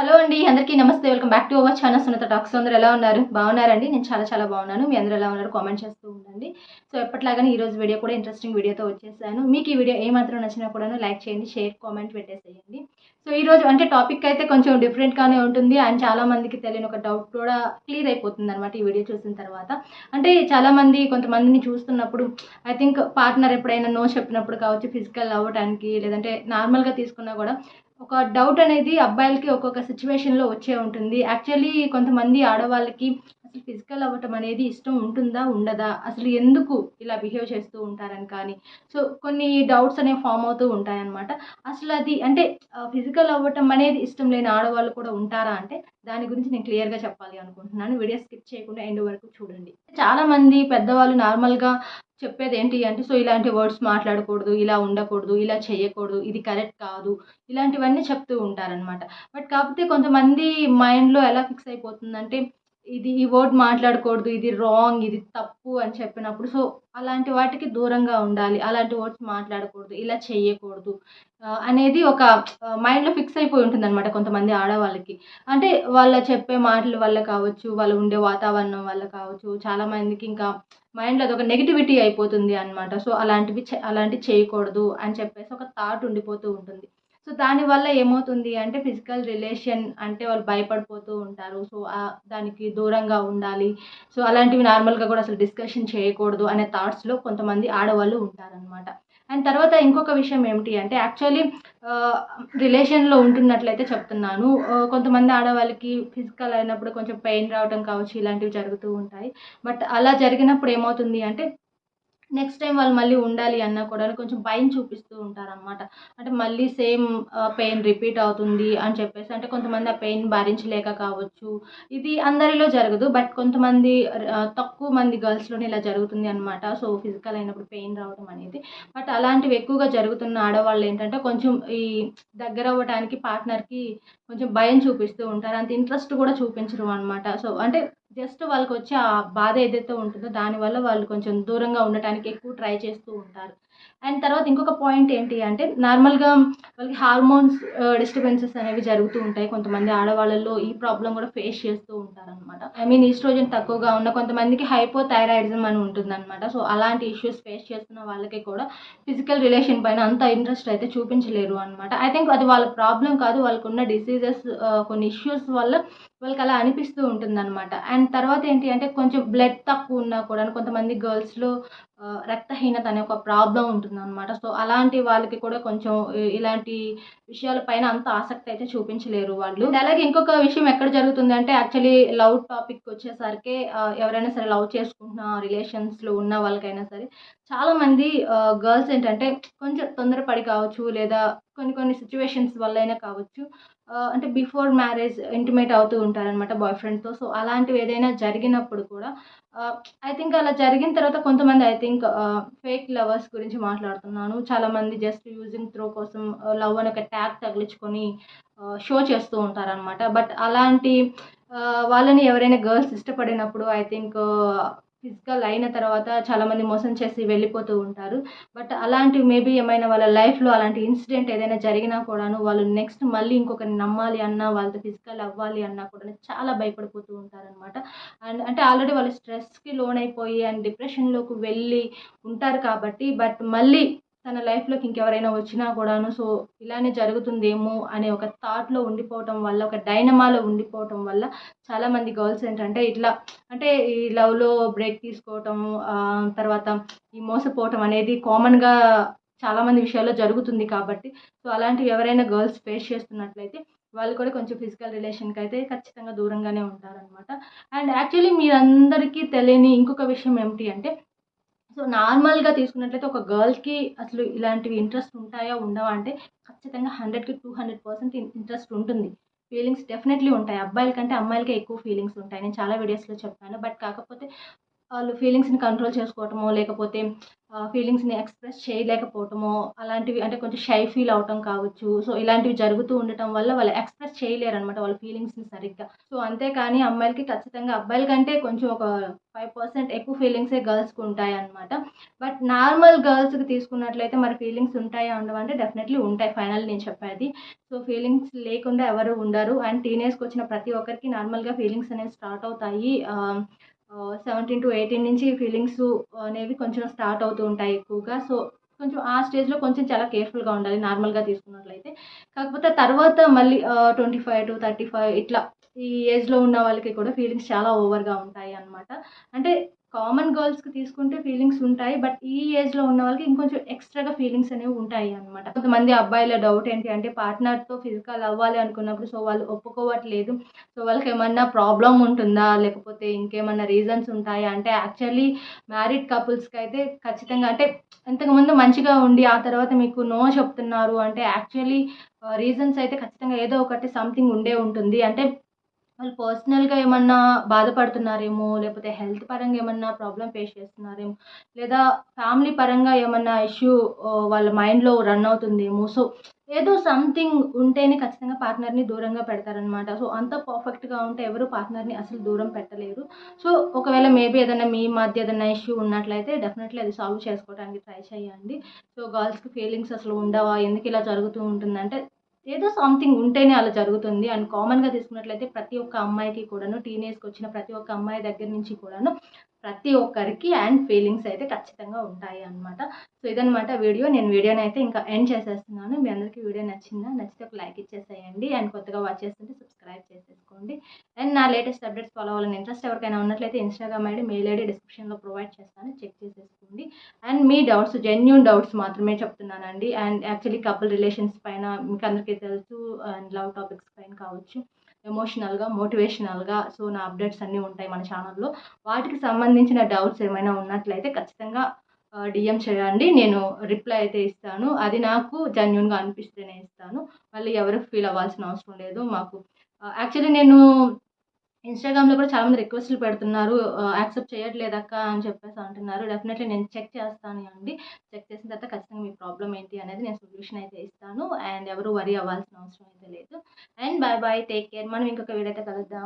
Hello అండి అందరికీ నమస్తే. Welcome back to our channel Sunata talks అందరూ ఎలా ఉన్నారు? బాగున్నారండి? నేను చాలా చాలా బాగున్నాను. మీ అందరూ ఎలా ఉన్నారు? కామెంట్ చేస్తూ ఉండండి. సో ఎప్పటిలాగానే ఈ రోజు వీడియో కూడా ఇంట్రెస్టింగ్ వీడియోతో వచ్చేసాను. మీకు ఈ వీడియో ఏమాత్రం నచ్చినా కూడా లైక్ చేయండి షేర్ కామెంట్ పెట్టేసేయండి. సో ఈ రోజు అంటే టాపిక్ అయితే కొంచెం డిఫరెంట్గానే ఉంటుంది. అండ్ చాలామందికి తెలియని ఒక డౌట్ కూడా క్లియర్ అయిపోతుంది అనమాట ఈ వీడియో చూసిన తర్వాత. అంటే చాలామంది కొంతమందిని చూస్తున్నప్పుడు ఐ థింక్ పార్ట్నర్ ఎప్పుడైనా నో చెప్పినప్పుడు కావచ్చు ఫిజికల్ అవ్వటానికి లేదంటే నార్మల్గా తీసుకున్నా కూడా ఒక డౌట్ అనేది అబ్బాయిలకి ఒక్కొక్క సిచ్యువేషన్లో వచ్చే ఉంటుంది. యాక్చువల్లీ కొంతమంది ఆడవాళ్ళకి అసలు ఫిజికల్ అవ్వటం అనేది ఇష్టం ఉంటుందా ఉండదా? అసలు ఎందుకు ఇలా బిహేవ్ చేస్తూ ఉంటారని కానీ. సో కొన్ని డౌట్స్ అనేవి ఫామ్ అవుతూ ఉంటాయన్నమాట. అసలు అది అంటే ఫిజికల్ అవ్వటం అనేది ఇష్టం లేని ఆడవాళ్ళు కూడా ఉంటారా అంటే దాని గురించి నేను క్లియర్గా చెప్పాలి అనుకుంటున్నాను. వీడియో స్కిప్ చేయకుండా ఎండ్ వరకు చూడండి. చాలామంది పెద్దవాళ్ళు నార్మల్గా చెప్పేది ఏంటి అంటే సో ఇలాంటి వర్డ్స్ మాట్లాడకూడదు ఇలా ఉండకూడదు ఇలా చేయకూడదు ఇది కరెక్ట్ కాదు ఇలాంటివన్నీ చెప్తూ ఉంటారనమాట బట్ కాకపోతే కొంతమంది మైండ్లో ఎలా ఫిక్స్ అయిపోతుందంటే ఇది ఈ వర్డ్ మాట్లాడకూడదు ఇది రాంగ్ ఇది తప్పు అని చెప్పినప్పుడు సో అలాంటి వాటికి దూరంగా ఉండాలి. అలాంటి వర్డ్స్ మాట్లాడకూడదు ఇలా చేయకూడదు అనేది ఒక మైండ్లో ఫిక్స్ అయిపోయి ఉంటుంది అనమాట కొంతమంది ఆడవాళ్ళకి. అంటే వాళ్ళ చెప్పే మాటల వల్ల కావచ్చు వాళ్ళు ఉండే వాతావరణం వల్ల కావచ్చు చాలా మందికి ఇంకా మైండ్లో అదొక నెగిటివిటీ అయిపోతుంది అనమాట సో అలాంటివి అలాంటివి చేయకూడదు అని చెప్పేసి ఒక థాట్ ఉండిపోతూ ఉంటుంది. సో దానివల్ల ఏమవుతుంది అంటే ఫిజికల్ రిలేషన్ అంటే వాళ్ళు భయపడిపోతూ ఉంటారు. సో దానికి దూరంగా ఉండాలి. సో అలాంటివి నార్మల్గా కూడా అసలు డిస్కషన్ చేయకూడదు అనే థాట్స్లో కొంతమంది ఆడవాళ్ళు ఉంటారనమాట అండ్ తర్వాత ఇంకొక విషయం ఏమిటి అంటే యాక్చువల్లీ రిలేషన్లో ఉంటున్నట్లయితే చెప్తున్నాను. కొంతమంది ఆడవాళ్ళకి ఫిజికల్ అయినప్పుడు కొంచెం పెయిన్ రావడం కావచ్చు ఇలాంటివి జరుగుతూ ఉంటాయి. బట్ అలా జరిగినప్పుడు ఏమవుతుంది అంటే నెక్స్ట్ టైం వాళ్ళు మళ్ళీ ఉండాలి అన్నా కూడా కొంచెం భయం చూపిస్తూ ఉంటారనమాట అంటే మళ్ళీ సేమ్ పెయిన్ రిపీట్ అవుతుంది అని చెప్పేసి. అంటే కొంతమంది ఆ పెయిన్ భరించలేక కావచ్చు. ఇది అందరిలో జరగదు. బట్ కొంతమంది తక్కువ మంది గర్ల్స్లోనే ఇలా జరుగుతుంది అనమాట సో ఫిజికల్ అయినప్పుడు పెయిన్ రావడం అనేది. బట్ అలాంటివి ఎక్కువగా జరుగుతున్న ఆడవాళ్ళు ఏంటంటే కొంచెం ఈ దగ్గర అవ్వడానికి పార్ట్నర్కి కొంచెం భయం చూపిస్తూ ఉంటారు. అంత ఇంట్రెస్ట్ కూడా చూపించరు అనమాట సో అంటే జస్ట్ వాళ్ళకి వచ్చే ఆ బాధ ఏదైతే ఉంటుందో దానివల్ల వాళ్ళు కొంచెం దూరంగా ఉండటానికి ఎక్కువ ట్రై చేస్తూ ఉంటారు. అండ్ తర్వాత ఇంకొక పాయింట్ ఏంటి అంటే నార్మల్గా వాళ్ళకి హార్మోన్స్ డిస్టర్బెన్సెస్ అనేవి జరుగుతూ ఉంటాయి. కొంతమంది ఆడవాళ్ళలో ఈ ప్రాబ్లం కూడా ఫేస్ చేస్తూ ఉంటారు అనమాట ఐ మీన్ ఈస్ట్రోజన్ తక్కువగా ఉన్న కొంతమందికి హైపోథైరాయిడిజం అని ఉంటుంది అనమాట సో అలాంటి ఇష్యూస్ ఫేస్ చేస్తున్న వాళ్ళకి కూడా ఫిజికల్ రిలేషన్ పైన అంత ఇంట్రెస్ట్ అయితే చూపించలేరు అనమాట ఐ థింక్ అది వాళ్ళ ప్రాబ్లం కాదు. వాళ్ళకున్న డిసీజెస్ కొన్ని ఇష్యూస్ వల్ల వాళ్ళకి అలా అనిపిస్తూ ఉంటుంది అనమాట అండ్ తర్వాత ఏంటి అంటే కొంచెం బ్లడ్ తక్కువ ఉన్నా కూడా కొంతమంది గర్ల్స్లో రక్తహీనత అనే ఒక ప్రాబ్లం ఉంటుంది అనమాట సో అలాంటి వాళ్ళకి కూడా కొంచెం ఇలాంటి విషయాలపైన అంత ఆసక్తి అయితే చూపించలేరు వాళ్ళు. అలాగే ఇంకొక విషయం ఎక్కడ జరుగుతుంది అంటే యాక్చువల్లీ లవ్ టాపిక్ వచ్చేసరికి ఎవరైనా సరే లవ్ చేసుకుంటున్న రిలేషన్స్లో ఉన్న వాళ్ళకైనా సరే చాలామంది గర్ల్స్ ఏంటంటే కొంచెం తొందరపడి కావచ్చు లేదా కొన్ని కొన్ని సిచ్యువేషన్స్ వల్ల అయినా కావచ్చు అంటే బిఫోర్ మ్యారేజ్ ఇంటిమేట్ అవుతూ ఉంటారనమాట బాయ్ ఫ్రెండ్తో సో అలాంటివి ఏదైనా జరిగినప్పుడు కూడా ఐ థింక్ అలా జరిగిన తర్వాత కొంతమంది ఐ థింక్ ఫేక్ లవర్స్ గురించి మాట్లాడుతున్నాను. చాలామంది జస్ట్ యూజింగ్ త్రో కోసం లవ్ అని ఒక ట్యాగ్ తగిలించుకొని షో చేస్తూ ఉంటారనమాట బట్ అలాంటి వాళ్ళని ఎవరైనా గర్ల్స్ ఇష్టపడినప్పుడు ఐ థింక్ ఫిజికల్ అయిన తర్వాత చాలామంది మోసం చేసి వెళ్ళిపోతూ ఉంటారు. బట్ అలాంటివి మేబీ ఏమైనా వాళ్ళ లైఫ్లో అలాంటి ఇన్సిడెంట్ ఏదైనా జరిగినా కూడాను వాళ్ళు నెక్స్ట్ మళ్ళీ ఇంకొకరిని నమ్మాలి అన్నా వాళ్ళతో ఫిజికల్ అవ్వాలి అన్నా కూడా చాలా భయపడిపోతూ ఉంటారనమాట అండ్ అంటే ఆల్రెడీ వాళ్ళు స్ట్రెస్కి లోన్ అయిపోయి అండ్ డిప్రెషన్లోకి వెళ్ళి ఉంటారు కాబట్టి బట్ మళ్ళీ తన లైఫ్లోకి ఇంకెవరైనా వచ్చినా కూడాను సో ఇలానే జరుగుతుందేమో అనే ఒక థాట్లో ఉండిపోవటం వల్ల ఒక డైనమాలో ఉండిపోవటం వల్ల చాలామంది గర్ల్స్ ఏంటంటే ఇట్లా అంటే ఈ లవ్లో బ్రేక్ తీసుకోవటం తర్వాత ఈ మోసపోవటం అనేది కామన్గా చాలామంది విషయాల్లో జరుగుతుంది కాబట్టి సో అలాంటివి ఎవరైనా గర్ల్స్ ఫేస్ చేస్తున్నట్లయితే వాళ్ళు కూడా కొంచెం ఫిజికల్ రిలేషన్కి అయితే ఖచ్చితంగా దూరంగానే ఉంటారనమాట అండ్ యాక్చువల్లీ మీరందరికీ తెలియని ఇంకొక విషయం ఏమిటి అంటే సో నార్మల్గా తీసుకున్నట్లయితే ఒక గర్ల్కి అసలు ఇలాంటివి ఇంట్రెస్ట్ ఉంటాయా ఉండవా అంటే ఖచ్చితంగా హండ్రెడ్కి టూ హండ్రెడ్ పర్సెంట్ ఇంట్రెస్ట్ ఉంటుంది. ఫీలింగ్స్ డెఫినెట్లీ ఉంటాయి. అబ్బాయిల కంటే అమ్మాయిలకే ఎక్కువ ఫీలింగ్స్ ఉంటాయి. నేను చాలా వీడియోస్లో చెప్పాను. బట్ కాకపోతే వాళ్ళు ఫీలింగ్స్ని కంట్రోల్ చేసుకోవటమో లేకపోతే ఫీలింగ్స్ని ఎక్స్ప్రెస్ చేయలేకపోవటమో అలాంటివి అంటే కొంచెం షై ఫీల్ అవటం కావచ్చు. సో ఇలాంటివి జరుగుతూ ఉండటం వల్ల వాళ్ళు ఎక్స్ప్రెస్ చేయలేరు అనమాట వాళ్ళ ఫీలింగ్స్ని సరిగ్గా. సో అంతేకాని అమ్మాయిలకి ఖచ్చితంగా అబ్బాయిల కంటే కొంచెం ఒక ఫైవ్ పర్సెంట్ ఎక్కువ ఫీలింగ్సే గర్ల్స్కి ఉంటాయి అనమాట బట్ నార్మల్ గర్ల్స్కి తీసుకున్నట్లయితే మరి ఫీలింగ్స్ ఉంటాయా ఉండవంటే డెఫినెట్లీ ఉంటాయి. ఫైనల్ నేను చెప్పేది. సో ఫీలింగ్స్ లేకుండా ఎవరు ఉండరు. అండ్ టీనేజ్కి వచ్చిన ప్రతి ఒక్కరికి నార్మల్గా ఫీలింగ్స్ అనేవి స్టార్ట్ అవుతాయి. సెవెంటీన్ టు ఎయిటీన్ నుంచి ఫీలింగ్స్ అనేవి కొంచెం స్టార్ట్ అవుతూ ఉంటాయి ఎక్కువగా. సో కొంచెం ఆ స్టేజ్లో కొంచెం చాలా కేర్ఫుల్గా ఉండాలి నార్మల్గా తీసుకున్నట్లయితే. కాకపోతే తర్వాత మళ్ళీ twenty five to thirty five ఇట్లా ఈ ఏజ్లో ఉన్న వాళ్ళకి కూడా ఫీలింగ్స్ చాలా ఓవర్గా ఉంటాయి అన్నమాట. అంటే కామన్ గర్ల్స్కి తీసుకుంటే ఫీలింగ్స్ ఉంటాయి బట్ ఈ ఏజ్లో ఉన్న వాళ్ళకి ఇంకొంచెం ఎక్స్ట్రాగా ఫీలింగ్స్ అనేవి ఉంటాయి అనమాట కొంతమంది అబ్బాయిల డౌట్ ఏంటి అంటే పార్ట్నర్తో ఫిజికల్ అవ్వాలి అనుకున్నప్పుడు సో వాళ్ళు ఒప్పుకోవట్లేదు. సో వాళ్ళకి ఏమన్నా ప్రాబ్లం ఉంటుందా? లేకపోతే ఇంకేమన్నా రీజన్స్ ఉంటాయా? అంటే యాక్చువల్లీ మ్యారీడ్ కపుల్స్కి అయితే ఖచ్చితంగా అంటే ఇంతకుముందు మంచిగా ఉండి ఆ తర్వాత మీకు నో చెప్తున్నారు అంటే యాక్చువల్లీ రీజన్స్ అయితే ఖచ్చితంగా ఏదో ఒకటి సంథింగ్ ఉండే ఉంటుంది. అంటే వాళ్ళు పర్సనల్గా ఏమన్నా బాధపడుతున్నారేమో లేకపోతే హెల్త్ పరంగా ఏమన్నా ప్రాబ్లం ఫేస్ చేస్తున్నారేమో లేదా ఫ్యామిలీ పరంగా ఏమన్నా ఇష్యూ వాళ్ళ మైండ్లో రన్ అవుతుందేమో. సో ఏదో సంథింగ్ ఉంటేనే ఖచ్చితంగా పార్ట్నర్ని దూరంగా పెడతారనమాట సో అంత పర్ఫెక్ట్గా ఉంటే ఎవరు పార్ట్నర్ని అసలు దూరం పెట్టలేరు. సో ఒకవేళ మేబీ ఏదైనా మీ మధ్య ఏదైనా ఇష్యూ ఉన్నట్లయితే డెఫినెట్లీ అది సాల్వ్ చేసుకోవడానికి ట్రై చేయండి. సో గర్ల్స్కి ఫీలింగ్స్ అసలు ఉండవా? ఎందుకు ఇలా జరుగుతూ ఉంటుందంటే ఏదో సంథింగ్ ఉంటేనే అలా జరుగుతుంది. అండ్ కామన్గా తీసుకున్నట్లయితే ప్రతి ఒక్క అమ్మాయికి కూడాను టీనేజ్కి వచ్చిన ప్రతి ఒక్క అమ్మాయి దగ్గర నుంచి కూడాను ప్రతి ఒక్కరికి అండ్ ఫీలింగ్స్ అయితే ఖచ్చితంగా ఉంటాయి అనమాట సో ఇదనమాట వీడియో. నేను వీడియోని అయితే ఇంకా ఎండ్ చేసేస్తున్నాను. మీ అందరికీ వీడియో నచ్చిందా? నచ్చితే ఒక లైక్ ఇచ్చేసేయండి. అండ్ కొత్తగా వాచ్ చేస్తుంటే సబ్స్క్రైబ్ చేసేసుకోండి. అండ్ నా లేటెస్ట్ అప్డేట్స్ ఫాలో అవ్వాలని ఇంట్రెస్ట్ ఎవరికైనా ఉన్నట్లయితే ఇన్స్టాగ్రామ్ ఐడి మెయిల్ ఐడి డిస్క్రిప్షన్లో ప్రొవైడ్ చేస్తాను. చెక్ చేసేసుకోండి. అండ్ మీ డౌట్స్ జెన్యున్ డౌట్స్ మాత్రమే చెప్తున్నానండి. అండ్ యాక్చువల్లీ కపుల్ రిలేషన్స్ పైన మీకు అందరికీ తెలుసు అండ్ లవ్ టాపిక్స్ పైన కావచ్చు. ఎమోషనల్గా మోటివేషనల్గా సో నా అప్డేట్స్ అన్నీ ఉంటాయి మన ఛానల్లో. వాటికి సంబంధించిన డౌట్స్ ఏమైనా ఉన్నట్లయితే ఖచ్చితంగా డిఎం చేయండి. నేను రిప్లై అయితే ఇస్తాను. అది నాకు జెన్యున్గా అనిపిస్తేనే ఇస్తాను. మళ్ళీ ఎవరికి ఫీల్ అవ్వాల్సిన అవసరం లేదు. మాకు యాక్చువల్లీ నేను ఇన్స్టాగ్రామ్లో కూడా చాలామంది రిక్వెస్ట్లు పెడుతున్నారు. యాక్సెప్ట్ చేయట్లేదక్క అని చెప్పేసి అంటున్నారు. డెఫినెట్లీ నేను చెక్ చేస్తాను అండి. చెక్ చేసిన తర్వాత ఖచ్చితంగా మీ ప్రాబ్లం ఏంటి అనేది నేను సొల్యూషన్ అయితే ఇస్తాను. అండ్ ఎవరు వరీ అవ్వాల్సిన అవసరం అయితే లేదు. And bye bye take care మనం ఇంకొక వీడియో అయితే కలుద్దాం.